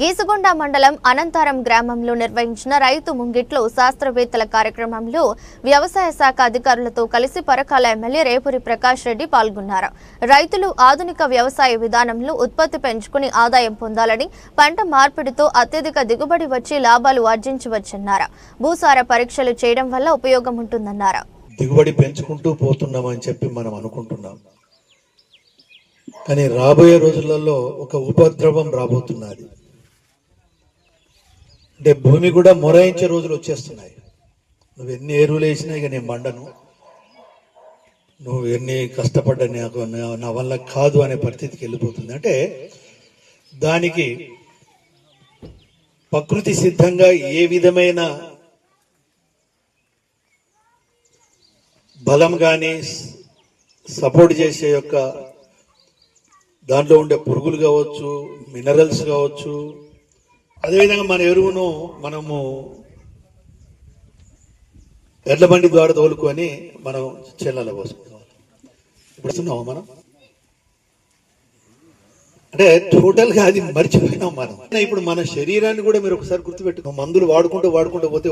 గీసుగొండ మండలం అనంతారం గ్రామంలో నిర్వహించిన రైతు ముంగిట్లో శాస్త్రవేత్తల కార్యక్రమంలో వ్యవసాయ శాఖ అధికారులతో కలిసి పరకాల ఎమ్మెల్యే రేపూరి ప్రకాష్ రెడ్డి పాల్గొన్నారు. రైతులు ఆధునిక వ్యవసాయ విధానంలో ఉత్పత్తి పెంచుకుని ఆదాయం పొందాలని పంట మార్పిడితో అత్యధిక దిగుబడి వచ్చి లాభాలు ఆర్జించవచ్చన్నారు. భూసార పరీక్షలు చేయడం వల్ల ఉపయోగం ఉంటుందన్నారు. దిగుబడి పెంచుకుంటూ పోతున్నామని చెప్పి మనం అనుకుంటున్నాం. కానీ రాబోయే రోజులలో ఒక ఉపద్రవం రాబోతున్నది. అంటే భూమి కూడా మొరాయించే రోజులు వచ్చేస్తున్నాయి. నువ్వు ఎన్ని ఎరువులు వేసినా ఇక నేను మండను. నువ్వు ఎన్ని కష్టపడ్డా నాకు నా- వల్ల కాదు అనే పరిస్థితికి వెళ్ళిపోతుంది. అంటే దానికి ప్రకృతి సిద్ధంగా ఏ విధమైన బలం కానీ సపోర్ట్ చేసే యొక్క దాంట్లో ఉండే పురుగులు కావచ్చు మినరల్స్ కావచ్చు అదేవిధంగా మన ఎరువును మనము ఎడ్ల బండి ద్వారా తోలుకొని మనం చెల్లెల పోసుకోవాలి ఇప్పుడు మనం? అంటే టోటల్గా అది మర్చిపోయినాం మనం. ఇప్పుడు మన శరీరాన్ని కూడా మీరు ఒకసారి గుర్తుపెట్టుకో మందులు వాడుకుంటూ వాడుకుంటూ పోతే